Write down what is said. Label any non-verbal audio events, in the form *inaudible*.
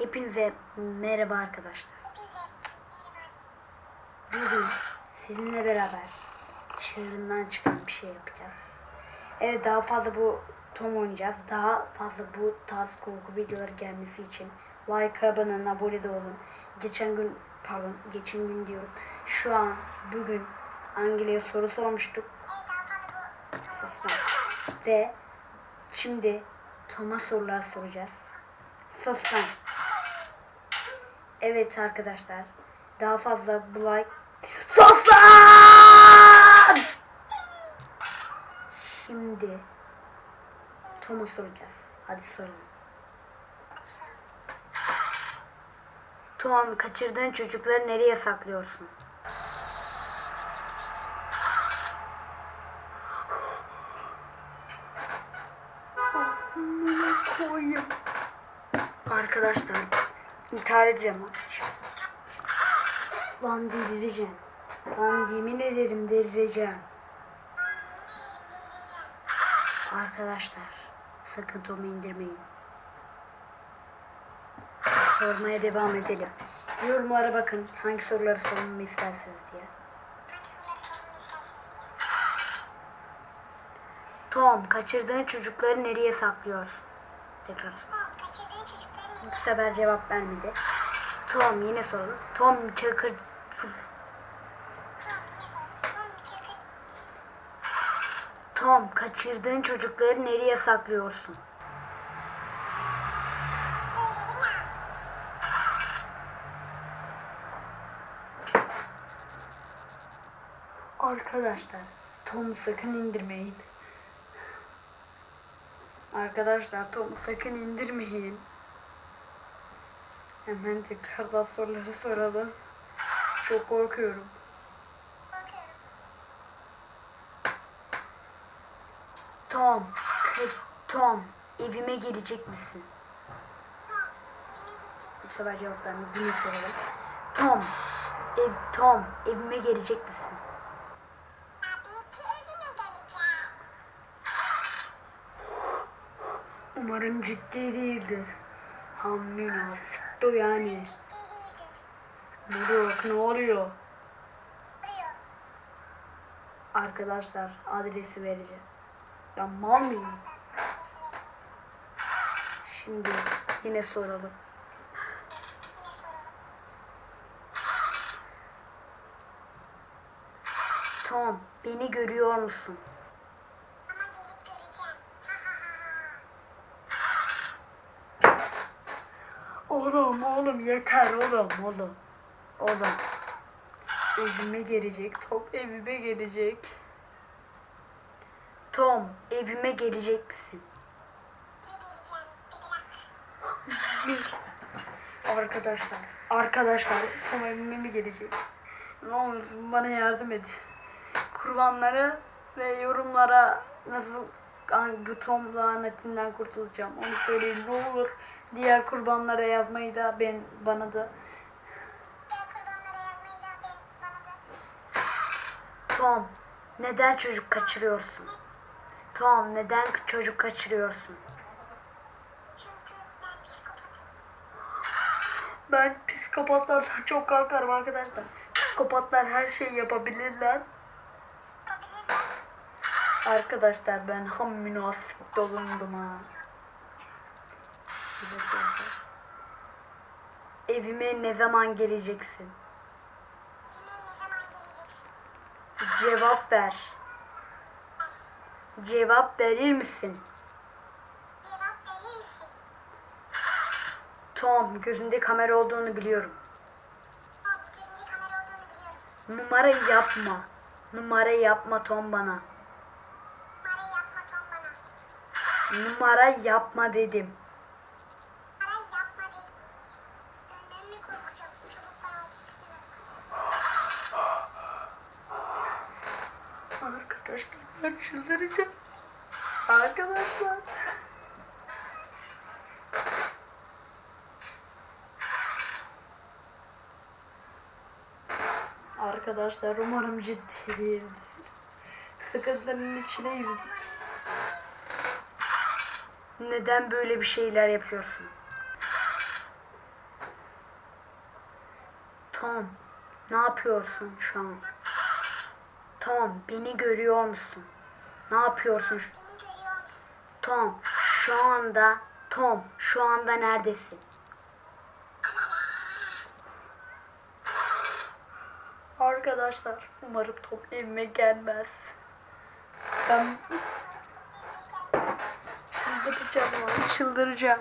Hepinize merhaba arkadaşlar. Bugün sizinle beraber çığırından çıkan bir şey yapacağız. Evet daha fazla bu Tom oynayacağız. Daha fazla bu tarz korku videoları gelmesi için like, abone, abone de olun. Geçen gün pardon geçen gün diyorum. Şu an bugün Angela'ya soru sormuştuk. Seslen. Ve şimdi Tom'a sorular soracağız. Sus lan. Evet arkadaşlar. Daha fazla bu like. Sus lan! Şimdi Tom'a soracağız. Hadi sorun. Tom kaçırdığın çocukları nereye saklıyorsun? Arkadaşlar intihar edeceğim lan. Lan delireceğim. Lan yemin ederim delireceğim. Arkadaşlar sakın Tom'u indirmeyin. Sormaya devam edelim. Yorumlara bakın hangi soruları sormamı istersiniz diye. Tom kaçırdığın çocukları nereye saklıyor? Tekrar. Bu sefer cevap vermedi. Tom yine sorun. Tom çakır... Tom kaçırdığın çocukları nereye saklıyorsun? Arkadaşlar Tom'u sakın indirmeyin. Arkadaşlar Tom'u sakın indirmeyin. Hemen tekrardan soruları soralım. Çok korkuyorum. Tom, Tom, evime gelecek misin? Bu sefer cevap verme. Yine soralım. Tom, ev, Tom, evime gelecek misin? Umarım ciddi değildir. Hamlina sıktı yani. Moruk ne oluyor? Arkadaşlar adresi vereceğim. Ya mal mıyım? Şimdi yine soralım. Tom beni görüyor musun? Oğlum oğlum yeter oğlum oğlum. Oğlum. Evime gelecek. Tom evime gelecek. Tom evime gelecek misin? *laughs* Arkadaşlar. Arkadaşlar. Tom evime mi gelecek? Ne olursun bana yardım edin. Kurbanları ve yorumlara nasıl bu Tom lanetinden kurtulacağım onu söyleyin ne olur. Diğer kurbanlara yazmayı da ben bana da Tom neden çocuk kaçırıyorsun? Tom neden çocuk kaçırıyorsun? Ben psikopatlardan çok korkarım arkadaşlar. Psikopatlar her şeyi yapabilirler. Arkadaşlar ben ham münasip dolundum ha. Evime ne zaman geleceksin? Cevap ver. Cevap verir misin? Tom, gözünde kamera olduğunu biliyorum. Numara yapma. Numara yapma Tom bana. Numara yapma dedim. Arkadaşlar ben çıldıracağım. Arkadaşlar. Arkadaşlar umarım ciddi değildir. Sıkıntıların içine girdik. Neden böyle bir şeyler yapıyorsun? Tom, ne yapıyorsun şu an? Tom, beni görüyor musun? Ne yapıyorsun? şu- Beni görüyor musun? Tom, şu anda Tom, şu anda neredesin? Arkadaşlar, umarım Tom evime gelmez. Ben çıldıracağım çıldıracağım.